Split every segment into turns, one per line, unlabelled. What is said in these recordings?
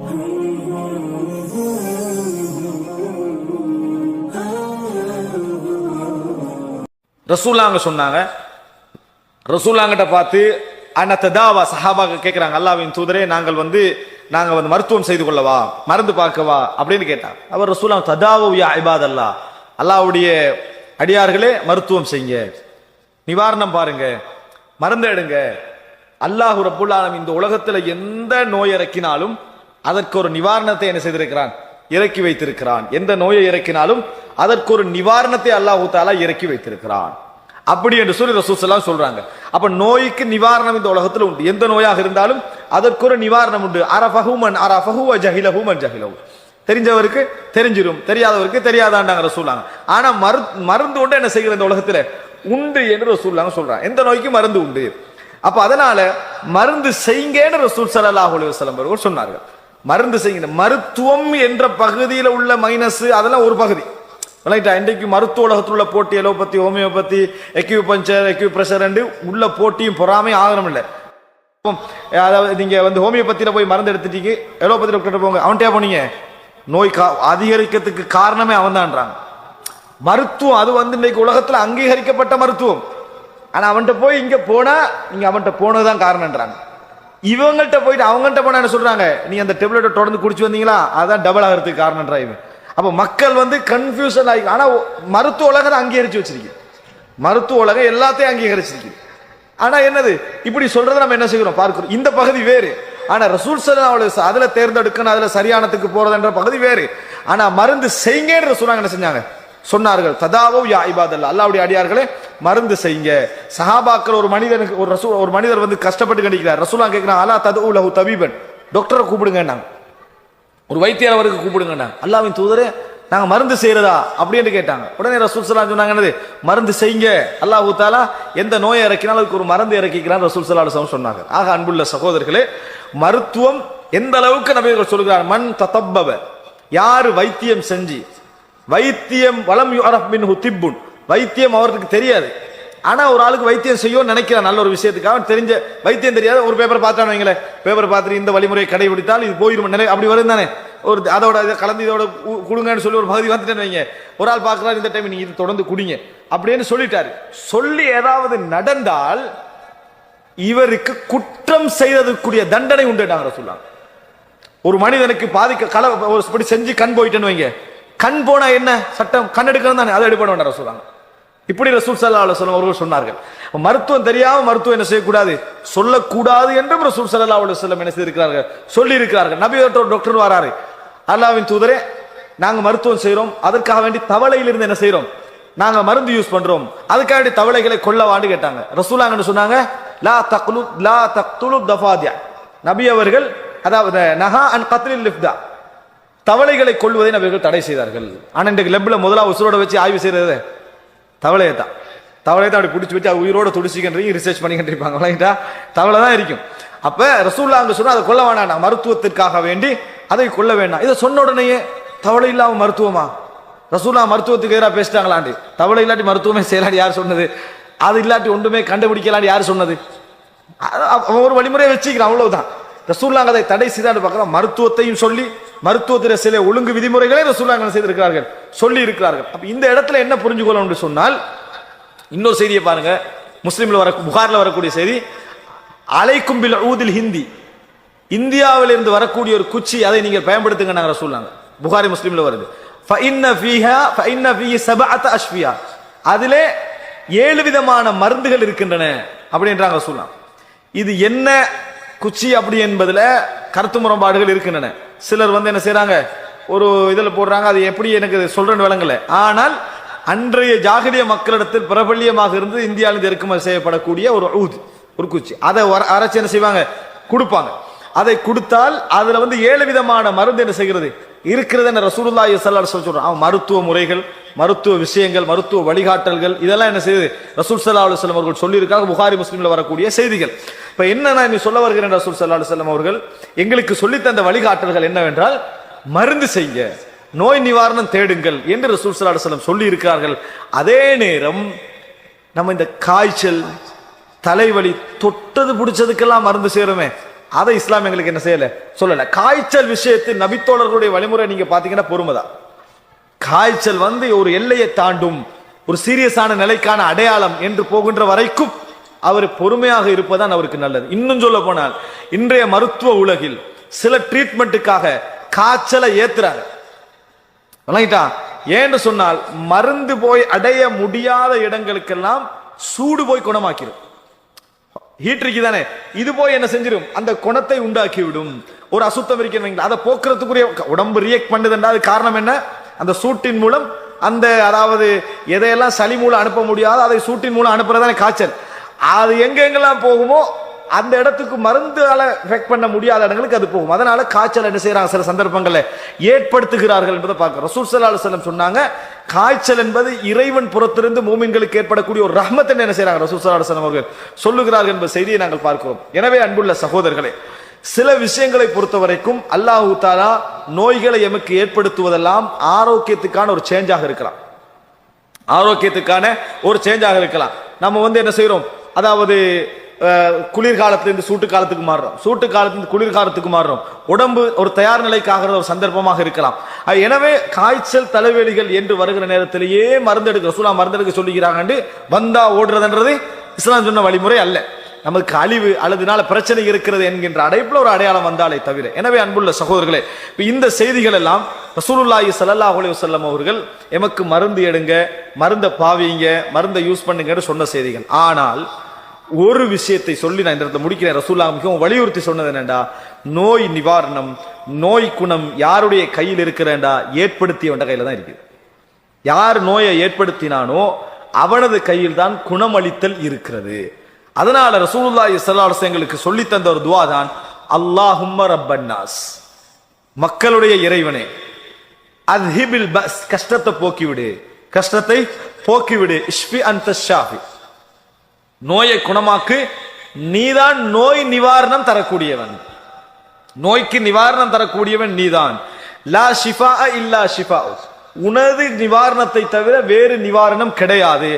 ரசூலாங்க சொன்னாங்க. ரசூலாங்கிட்ட பார்த்து அண்ணா ததாவா? சஹாபாக கேட்குறாங்க அல்லாவின் தூதரே நாங்கள் வந்து நாங்கள் வந்து மருத்துவம் செய்து கொள்ளவா? மருந்து பார்க்கவா? அப்படின்னு கேட்டாங்க. அவர் ரசூலாம் ததாவு ஐபாத் அல்லா அல்லாவுடைய அடியார்களே மருத்துவம் செய்யுங்க. நிவாரணம் பாருங்க. மருந்து எடுங்க அல்லாஹு ரப்புல் இந்த உலகத்தில் எந்த நோய் இறக்கினாலும் அதற்கு ஒரு நிவாரணத்தை என்ன செய்திருக்கிறான்? இறக்கி வைத்திருக்கிறான். எந்த நோயை இறக்கினாலும் அதற்கு ஒரு நிவாரணத்தை அல்லாஹு தாலா இறக்கி வைத்திருக்கிறான். அப்படி என்று சொல்லி ரசூசல்லாம் சொல்றாங்க. அப்ப நோய்க்கு நிவாரணம் இந்த உலகத்தில் உண்டு. எந்த நோயாக இருந்தாலும் அதற்கு ஒரு நிவாரணம் உண்டு. அரஃபஹூமன் அரஃபஹூ ஜஹிலஹூமன் ஜஹிலஹூ தெரிஞ்சவருக்கு தெரிஞ்சிரும். தெரியாதவருக்கு தெரியாதாண்டாங்க ரசூலாங்க ஆனா மரு மருந்து உண்டு என்ன செய்கிற இந்த உலகத்துல? உண்டு என்று ரசூல்லாங்க சொல்றாங்க. எந்த நோய்க்கும் மருந்து உண்டு? அப்ப அதனால மருந்து செய்யுங்கன்னு ரசூல் ஸல்லல்லாஹு அலுவலம் அவர்கள் சொன்னார்கள். மருந்து செய்யணும் மருத்துவம் என்ற பகுதியில் உள்ள மைனஸ் அதெல்லாம் ஒரு பகுதி. ரைட்டா இன்றைக்கு மருத்துவ உலகத்தில் உள்ள போட்டி allopathy homeopathy acupuncture acupressure உள்ள போட்டியும் பொறாமையும் ஆகணும் இல்லை. அதாவது நீங்கள் வந்து ஹோமியோபத்தியில் போய் மருந்து எடுத்துட்டீங்க எலோபதி டாக்டர் போங்க. அவன்கிட்டே போனீங்க? நோய் கா அதிகரிக்கிறதுக்கு காரணமே அவன்தான்றாங்க. மருத்துவம் அது வந்து இன்றைக்கு உலகத்தில் அங்கீகரிக்கப்பட்ட மருத்துவம். ஆனால் அவன்கிட்ட போய் இங்கே போனால் நீங்கள் அவன்கிட்ட போனதுதான் காரணம்ன்றாங்க இவங்கள்ட்ட போயிட்டு அவங்கள்ட்ட போனா என்ன சொல்றாங்க? நீ அந்த டெப்லெட்டை தொடர்ந்து குடிச்சு வந்தீங்களா? அதான் டபுள் ஆகிறதுக்கு காரணம்ன்றா இவன். அப்போ மக்கள் வந்து கன்ஃபியூஷன் ஆகி ஆனால் மருத்துவ உலகம் அங்கீகரிச்சு வச்சிருக்கு. மருத்துவ உலகம் எல்லாத்தையும் அங்கீகரிச்சிருக்கு. ஆனால் என்னது? இப்படி சொல்றதை நம்ம என்ன செய்கிறோம்? பார்க்கிறோம். இந்த பகுதி வேறு. ஆனால் ரசூல் சல்லா அலைஹி அதில் தேர்ந்தெடுக்கணும் அதில் சரியானத்துக்கு போகிறதுன்ற பகுதி வேறு. ஆனால் மருந்து செய்யுங்கன்ற சொன்னாங்க என்ன செஞ்சாங்க? சொன்னார்கள் ததாவோ யா இபாதல்ல. அல்லாவுடைய அடியார்களே மருந்து செய்யுங்க. சஹாபாக்கள் ஒரு மனிதனுக்கு ஒரு ரசூ ஒரு மனிதர் வந்து கஷ்டப்பட்டு கண்டிக்கிறார். ரசூலா கேட்கிறான் அலா தது உலகு தபீபன்? டாக்டரை கூப்பிடுங்கன்னாங்க. ஒரு வைத்தியர் அவருக்கு கூப்பிடுங்கன்னாங்க. அல்லாவின் தூதரே நாங்கள் மருந்து செய்கிறதா அப்படின்னு கேட்டாங்க. உடனே ரசூல் சல்லா சொன்னாங்க என்னது மருந்து செய்யுங்க. அல்லாஹ் தாலா எந்த நோயை இறக்கினாலும் அதுக்கு ஒரு மருந்து இறக்கிக்கிறான் ரசூல் சல்லா சொன்னாங்க. ஆக அன்புள்ள சகோதரர்களே மருத்துவம் எந்த அளவுக்கு நபிகள் சொல்கிறார் மண் தத்தப்பவ யார் வைத்தியம் செஞ்சு வைத்தியம் வலம் யுரஃப் மின்ஹு திப்புன். வைத்தியம் அவருக்கு தெரியாது. ஆனா ஒரு ஆளுக்கு வைத்தியம் செய்யும் நினைக்கிறான் நல்ல ஒரு விஷயத்துக்காக அவன் தெரிஞ்ச வைத்தியம் தெரியாது ஒரு பேப்பர் பார்த்தான்னு வைங்களேன். பேப்பர் பார்த்துட்டு இந்த வழிமுறையை கடைபிடித்தால் இது போயிடும் நினை அப்படி வரும் தானே. ஒரு அதோட இதை கலந்து இதோட கொடுங்கன்னு சொல்லி ஒரு பகுதி வந்துட்டேன்னு வைங்க. ஒரு ஆள் பார்க்குறாரு இந்த டைம் நீங்கள் இது தொடர்ந்து குடிங்க. அப்படின்னு சொல்லிட்டாரு. சொல்லி ஏதாவது நடந்தால் இவருக்கு குற்றம் செய்ததுக்குரிய தண்டனை உண்டுட்டாங்க சொல்லாங்க ஒரு மனிதனுக்கு பாதிக்க கல ஒரு செஞ்சு கண் போயிட்டேன்னு வைங்க. கண் போனா என்ன? சட்டம். கண் எடுக்கணும் தானே. அதை எடுப்பட வேண்டாம் சொல்றாங்க இப்படி ரசூல் சல்லா அலுவலம் அவர்கள் சொன்னார்கள். மருத்துவம் தெரியாம மருத்துவம் என்ன செய்யக்கூடாது? சொல்லக்கூடாது என்றும் ரசூல் சல்லா அலுவலம் என்ன செய்திருக்கிறார்கள்? சொல்லி இருக்கிறார்கள் நபி ஒரு டாக்டர் வராரு. அல்லாவின் தூதரே நாங்க மருத்துவம் செய்கிறோம் அதற்காக வேண்டி தவளையிலிருந்து என்ன செய்கிறோம் நாங்க மருந்து யூஸ் பண்றோம். அதுக்காக வேண்டி தவளைகளை கொல்லவான்னு கேட்டாங்க. ரசூலாங்கன்னு சொன்னாங்க? லா தக்லு லா தக்துலு தஃபாதியா நபி அவர்கள் அதாவது நஹா அண்ட் கத்ரில் லிஃப்தா. தவளைகளை கொள்வதை நபிகள் தடை செய்தார்கள். ஆனால் இன்றைக்கு லெப்பில் முதலாக உசுரோட வச்சு ஆய்வு செய்கிறது தவளையை தான் தவளையை தான் அப்படி பிடிச்சி வச்சு அது உயிரோட துடிச்சிக்கின்றீங்க ரிசர்ச் பண்ணிக்கிட்டு இருப்பாங்க தவளை தான் இருக்கும். அப்போ ரசூல்லா அங்கே சொன்னால் அதை கொல்ல வேண்டாம் மருத்துவத்திற்காக வேண்டி அதை கொல்ல வேண்டாம் இதை சொன்ன உடனேயே தவளை இல்லாமல் மருத்துவமா? ரசூல்லா மருத்துவத்துக்கு எதிராக பேசிட்டாங்களாண்டி. தவளை இல்லாட்டி மருத்துவமே செய்யலாடி யார் சொன்னது? அது இல்லாட்டி ஒன்றுமே கண்டுபிடிக்கலான்னு யார் சொன்னது? ஒரு வழிமுறையை வச்சுக்கிறான் அவ்வளவுதான். ரசூல்லாங்க அதை தடை செய்தான்னு பார்க்குறோம் மருத்துவத்தையும் சொல்லி மருத்துவத்தில் சில ஒழுங்கு விதிமுறைகளை ரசூல்லாங்க செய்திருக்கிறார்கள் சொல்லி இருக்கிறார்கள் அப்ப இந்த இடத்துல என்ன புரிஞ்சுக்கொள்ளணும் என்று சொன்னால் இன்னொரு செய்தியை பாருங்க. முஸ்லீம்ல வர புகார்ல வரக்கூடிய செய்தி அலைக்கும் பில் ஊதில் ஹிந்தி. இந்தியாவில் இருந்து வரக்கூடிய ஒரு குச்சி அதை நீங்கள் பயன்படுத்துங்க நாங்கள் சொல்லாங்க புகாரி முஸ்லீம்ல வருது. அதிலே ஏழு விதமான மருந்துகள் இருக்கின்றன அப்படின்றாங்க சொல்லலாம் இது என்ன குச்சி அப்படி என்பதுல கருத்து முரண்பாடுகள் இருக்கின்றன. சிலர் வந்து என்ன செய்கிறாங்க ஒரு இதில் போடுறாங்க அது எப்படி எனக்கு சொல்றேன்னு விளங்கல. ஆனால் அன்றைய ஜாகிரிய மக்களிடத்தில் பிரபல்யமாக இருந்து இந்தியாவிலிருந்து இறக்குமதி செய்யப்படக்கூடிய ஒரு ஊது ஒரு குச்சி. அதை வர- அரைச்சு என்ன செய்வாங்க? கொடுப்பாங்க. அதை கொடுத்தால் அதில் வந்து ஏழு விதமான மருந்து என்ன செய்கிறது? இருக்கிறது என்ன ரசூலுல்லாஹி ஸல்லல்லாஹு அலைஹி அவன் மருத்துவ முறைகள் மருத்துவ விஷயங்கள் மருத்துவ வழிகாட்டல்கள் இதெல்லாம் என்ன செய்யுது ரசூல் சல்லா அலுவலம் அவர்கள் சொல்லியிருக்காங்க. புகாரி முஸ்லீமில் வரக்கூடிய செய்திகள். இப்ப என்ன நான் சொல்ல வருகிறேன் ரசூல் சல்லா செல்லம் அவர்கள் எங்களுக்கு சொல்லித் தந்த வழிகாட்டல்கள் என்னவென்றால் மருந்து செய்ய நோய் நிவாரணம் தேடுங்கள் என்று ரசூல் சல்லா செல்லம் சொல்லி இருக்கிறார்கள் அதே நேரம் நம்ம இந்த காய்ச்சல் தலைவலி தொட்டது பிடிச்சதுக்கெல்லாம் மருந்து செய்யறோமே அதை இஸ்லாம் எங்களுக்கு என்ன செய்யல? சொல்லல. காய்ச்சல் விஷயத்தில் நபித்தோழர்களுடைய வழிமுறை நீங்க பாத்தீங்கன்னா பொறுமைதான். காய்ச்சல் வந்து ஒரு எல்லையை தாண்டும் ஒரு சீரியஸான நிலைக்கான அடையாளம் என்று போகின்ற வரைக்கும் அவர் பொறுமையாக இருப்பதான் அவருக்கு நல்லது. இன்னும் சொல்ல போனால் இன்றைய மருத்துவ உலகில் சில ட்ரீட்மெண்ட்டுக்காக காய்ச்சலை ஏத்துறாரு. விளங்கிட்டா? ஏன்னு சொன்னால் மருந்து போய் அடைய முடியாத இடங்களுக்கெல்லாம் சூடு போய் குணமாக்கிடும் ஹீட்ரிக்கு தானே? இது போய் என்ன செஞ்சிடும் அந்த குணத்தை உண்டாக்கி விடும் ஒரு அசுத்தம் இருக்கிறவங்க அதை போக்குறதுக்குரிய உடம்பு ரியாக்ட் பண்ணுதுன்றாது காரணம் என்ன? அந்த சூட்டின் மூலம் அந்த அதாவது எதையெல்லாம் சளி மூலம் அனுப்ப முடியாது அதை சூட்டின் மூலம் அனுப்புறதானே காய்ச்சல். அது எங்கெங்கெல்லாம் போகுமோ அந்த இடத்துக்கு மருந்தால எஃபெக்ட் பண்ண முடியாத இடங்களுக்கு அது போகும். அதனால காய்ச்சல் என்ன செய்யறாங்க சில சந்தர்ப்பங்களை ஏற்படுத்துகிறார்கள் என்பதை பார்க்கிறோம். ரசூல் ஸல்லல்லாஹு சொன்னாங்க காய்ச்சல் என்பது இறைவன் புறத்திலிருந்து மூமின்களுக்கு ஏற்படக்கூடிய ஒரு ரஹ்மத் என்ன செய்யறாங்க ரசூல் ஸல்லல்லாஹு அவர்கள் சொல்லுகிறார்கள் என்ப செய்தியை நாங்கள் பார்க்கிறோம். எனவே அன்புள்ள சகோதரர்களே சில விஷயங்களை பொறுத்த வரைக்கும் அல்லாஹு தாலா நோய்களை எமக்கு ஏற்படுத்துவதெல்லாம் ஆரோக்கியத்துக்கான ஒரு சேஞ்சாக இருக்கலாம். ஆரோக்கியத்துக்கான ஒரு சேஞ்சாக இருக்கலாம். நம்ம வந்து என்ன செய்யறோம் அதாவது குளிர்காலத்திலிருந்து சூட்டு காலத்துக்கு மாறுறோம். சூட்டு காலத்திலிருந்து குளிர்காலத்துக்கு மாறுறோம். உடம்பு ஒரு தயார் நிலைக்காகிற ஒரு சந்தர்ப்பமாக இருக்கலாம். எனவே காய்ச்சல் தலைவலிகள் என்று வருகிற நேரத்திலேயே மருந்தெடுக்க சூழா மருந்தெடுக்க சொல்லுகிறாங்க வந்தா ஓடுறதுன்றது இஸ்லாம் சொன்ன வழிமுறை அல்ல. நமக்கு அழிவு அல்லதுனால பிரச்சனை இருக்கிறது என்கின்ற அடைப்புல ஒரு அடையாளம் வந்தாலே தவிர. எனவே அன்புள்ள சகோதரர்களே இப்போ இந்த செய்திகள் எல்லாம் ரசூலுல்லாஹி சல்லாஹ் அலைஹி வஸல்லம் அவர்கள் எமக்கு மருந்து எடுங்க மருந்தை பாவீங்க மருந்தை யூஸ் பண்ணுங்கன்னு சொன்ன செய்திகள். ஆனால் ஒரு விஷயத்தை சொல்லி நான் இந்த இடத்துல முடிக்கிறேன். ரசூல்லா மிகவும் வலியுறுத்தி சொன்னது என்னண்டா? நோய் நிவாரணம் நோய் குணம் யாருடைய கையில் இருக்கிறேன்டா ஏற்படுத்தியவன் கையில் தான் இருக்குது. யார் நோயை ஏற்படுத்தினானோ அவனது கையில் தான் குணமளித்தல் இருக்கிறது. அதனால ரசூலுல்லாஹி சல்லாஸ் எங்களுக்கு சொல்லி தந்த ஒரு துவா தான் அல்லாஹும்ம ரப்பன்னாஸ் மக்களுடைய இறைவனே அத்ஹிபில் பஸ். கஷ்டத்தை போக்கிவிடு. கஷ்டத்தை போக்கிவிடு. இஷ்பி அந்த ஷாஃபி. நோயை குணமாக்கு நீதான் நோய் நிவாரணம் தரக்கூடியவன். நோய்க்கு நிவாரணம் தரக்கூடியவன் நீதான். லா ஷிஃபா இல்லா ஷிஃபா உனது நிவாரணத்தை தவிர வேறு நிவாரணம் கிடையாது.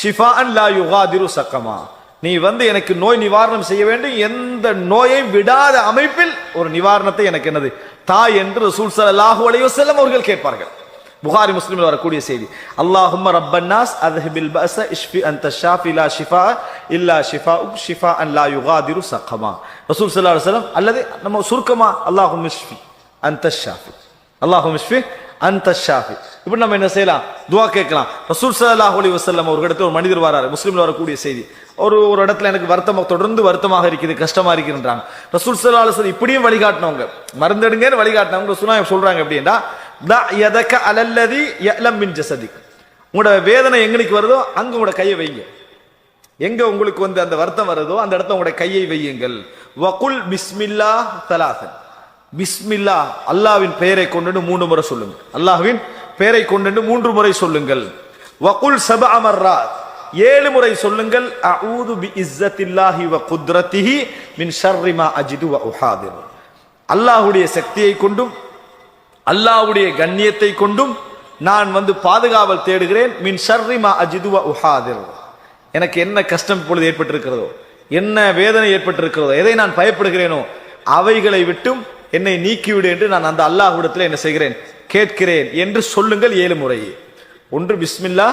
ஷிஃபா அன் லா யுகாதிரு சக்கமா. நீ வந்து எனக்கு நோய் நிவாரணம் செய்ய வேண்டும். எந்த நோயை விடாத அமைப்பில் ஒரு நிவாரணத்தை எனக்கு என்னது? தாய் என்று ரசூல் ஸல்லல்லாஹு அலைஹி வஸல்லம் அவர்கள் கேட்பார்கள். புகாரி முஸ்லிமில் வரக்கூடிய செய்தி. அல்லாஹும் ரப்பன்னாஸ் அத்ஹிபில் பஸ இஷ்ஃபி அந்த ஷாஃபி லா ஷிஃபா இல்லா ஷிஃபா ஷிஃபா அன் லா யுகாதிரு சக்கமா ரசூல் சல்லா அலுவலம் அல்லது நம்ம சுருக்கமா அல்லாஹும் இஷ்ஃபி அந்த ஷாஃபி. அல்லாஹும் இஷ்ஃபி அந்த ஷாஃபி. இப்படி நம்ம என்ன செய்யலாம்? துவா கேட்கலாம். ரசூல் ஸல்லல்லாஹு அலி வசல்லம் ஒரு இடத்துல ஒரு மனிதர் வராரு. முஸ்லீம்ல வரக்கூடிய செய்தி. ஒரு ஒரு இடத்துல எனக்கு வருத்தமாக தொடர்ந்து வருத்தமாக இருக்குது கஷ்டமா இருக்குன்றாங்க. ரசூல் சல்லா அலைஹி இப்படியும் வழிகாட்டினவங்க. மருந்தெடுங்கன்னு வழிகாட்டினவங்க சுனா சொல்றாங்க அப்படின்னா எதக்க அலல்லதி எலம் மின் ஜசதி உங்களோட வேதனை எங்களுக்கு வருதோ அங்க உங்களோட கையை வைங்க. எங்க உங்களுக்கு வந்து அந்த வருத்தம் வருதோ அந்த இடத்துல உங்களோட கையை வையுங்கள். வகுல் பிஸ்மில்லா தலாசன் பிஸ்மில்லா அல்லாவின் பெயரை கொண்டு மூன்று முறை சொல்லுங்கள். அல்லாஹ்வின் பெயரை கொண்டு மூன்று முறை சொல்லுங்கள். வகுல் சப அமர்ரா ஏழு முறை சொல்லுங்கள். அஊது பி இஸ்ஸத்தில்லாஹி வ குத்ரத்திஹி மின் ஷர்ரிமா அஜிது வ உஹாதிர். அல்லாஹ்வுடைய சக்தியை கொண்டும் அல்லாஹ்வுடைய கண்ணியத்தை கொண்டும் நான் வந்து பாதுகாவல் தேடுகிறேன். மின் ஷர்ரிமா அஜிது வ உஹாதிர். எனக்கு என்ன கஷ்டம் இப்பொழுது ஏற்பட்டிருக்கிறதோ என்ன வேதனை ஏற்பட்டிருக்கிறதோ எதை நான் பயப்படுகிறேனோ அவைகளை விட்டும் என்னை நீக்கிவிடு என்று நான் அந்த அல்லாஹ்விடத்தில் என்ன செய்கிறேன் கேட்கிறேன் என்று சொல்லுங்கள் ஏழு முறை. ஒன்று பிஸ்மில்லா.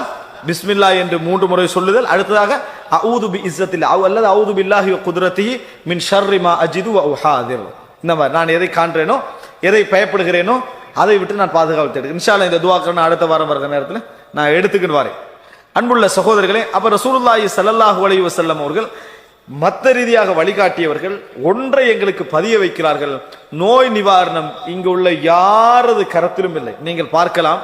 பிஸ்மில்லா என்று மூன்று முறை சொல்லுதல். அடுத்ததாக அவுது பி இஸ்ஸத்தில் அவ் அல்லது அவுது பில்லாஹி குதிரத்தி மின் ஷர்ரிமா அஜிது ஹாதிர் இந்த மாதிரி நான் எதை காண்றேனோ எதை பயப்படுகிறேனோ அதை விட்டு நான் பாதுகாப்பு தேடுகிறேன். இன்ஷால இந்த துவாக்கள் நான் அடுத்த வாரம் வருகிற நேரத்தில் நான் எடுத்துக்கிட்டு வரேன். அன்புள்ள சகோதரர்களே அப்ப ரசூலுல்லாஹி சல்லாஹூ அலைஹி வஸல்லம் அவர்கள் மத்த ரீதியாக வழிகாட்டியவர்கள் ஒன்றை எங்களுக்கு பதிய வைக்கிறார்கள். நோய் நிவாரணம் இங்கு உள்ள யாரது கரத்திலும் இல்லை. நீங்கள் பார்க்கலாம்.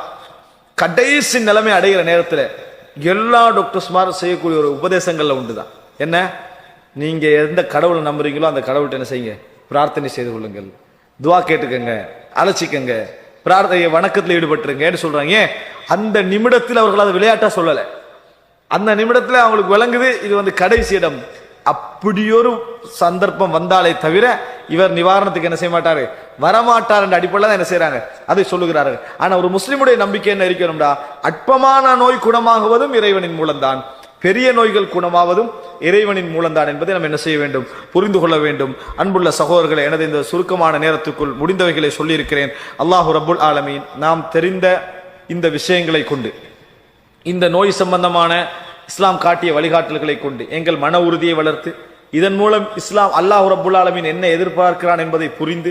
கடைசி நிலைமை அடைகிற நேரத்தில் எல்லா டாக்டர்ஸ்மாரும் செய்யக்கூடிய ஒரு உபதேசங்கள்ல உண்டுதான் என்ன? நீங்க எந்த கடவுளை நம்புறீங்களோ அந்த கடவுள்கிட்ட என்ன செய்யுங்க? பிரார்த்தனை செய்து கொள்ளுங்கள். துவா கேட்டுக்கங்க. அழைச்சிக்கங்க பிரார்த்தனை வணக்கத்தில் ஈடுபட்டுருங்கன்னு சொல்றாங்க. ஏன்? அந்த நிமிடத்தில் அவர்கள் அதை விளையாட்டா சொல்லலை. அந்த நிமிடத்தில் அவங்களுக்கு விளங்குது இது வந்து கடைசி இடம். அப்படியொரு சந்தர்ப்பம் வந்தாலே தவிர இவர் நிவாரணத்துக்கு என்ன செய்ய மாட்டாரு வரமாட்டார் என்ற அடிப்படையில் தான் என்ன செய்யறாங்க அதை சொல்லுகிறார்கள். ஆனா ஒரு முஸ்லிமுடைய நம்பிக்கை என்ன இருக்கணும்டா அற்பமான நோய் குணமாகுவதும் இறைவனின் மூலம்தான். பெரிய நோய்கள் குணமாவதும் இறைவனின் மூலம்தான் என்பதை நாம் என்ன செய்ய வேண்டும்? புரிந்து கொள்ள வேண்டும். அன்புள்ள சகோதரர்களை எனது இந்த சுருக்கமான நேரத்துக்குள் முடிந்தவைகளை சொல்லியிருக்கிறேன். அல்லாஹு ரபுல் ஆலமீன் நாம் தெரிந்த இந்த விஷயங்களை கொண்டு இந்த நோய் சம்பந்தமான இஸ்லாம் காட்டிய வழிகாட்டல்களை கொண்டு எங்கள் மன உறுதியை வளர்த்து இதன் மூலம் இஸ்லாம் அல்லாஹ் ரபுல் ஆலமின் என்ன எதிர்பார்க்கிறான் என்பதை புரிந்து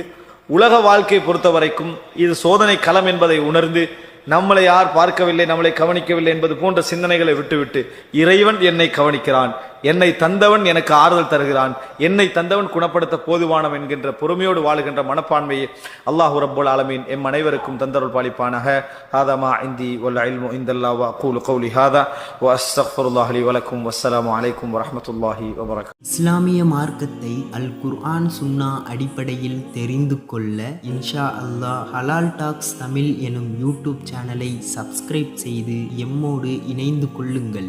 உலக வாழ்க்கையை பொறுத்த வரைக்கும் இது சோதனை களம் என்பதை உணர்ந்து நம்மளை யார் பார்க்கவில்லை நம்மளை கவனிக்கவில்லை என்பது போன்ற சிந்தனைகளை விட்டுவிட்டு இறைவன் என்னை கவனிக்கிறான். என்னை தந்தவன் எனக்கு ஆறுதல் தருகிறான். என்னை தந்தவன் குணப்படுத்த போதுவானம் என்கின்ற பொறுமையோடு வாழுகின்ற மனப்பான்மையை அல்லாஹு ரப்புல் ஆலமீன் எம் அனைவருக்கும் தந்தருள் பாலிப்பானாக. ஹாதா இந்தி வல்ல இல்மு இந்தல்லா வ கௌலி ஹாதா. வ அஸ்தக்ஃபிருல்லாஹி வலக்கும். அலைக்கும் வரஹ்மத்துல்லாஹி
இஸ்லாமிய மார்க்கத்தை அல் குர்ஆன் சுன்னா அடிப்படையில் தெரிந்து கொள்ள இன்ஷா அல்லாஹ் ஹலால் டாக்ஸ் தமிழ் எனும் யூடியூப் சேனலை சப்ஸ்கிரைப் செய்து எம்மோடு இணைந்து கொள்ளுங்கள்.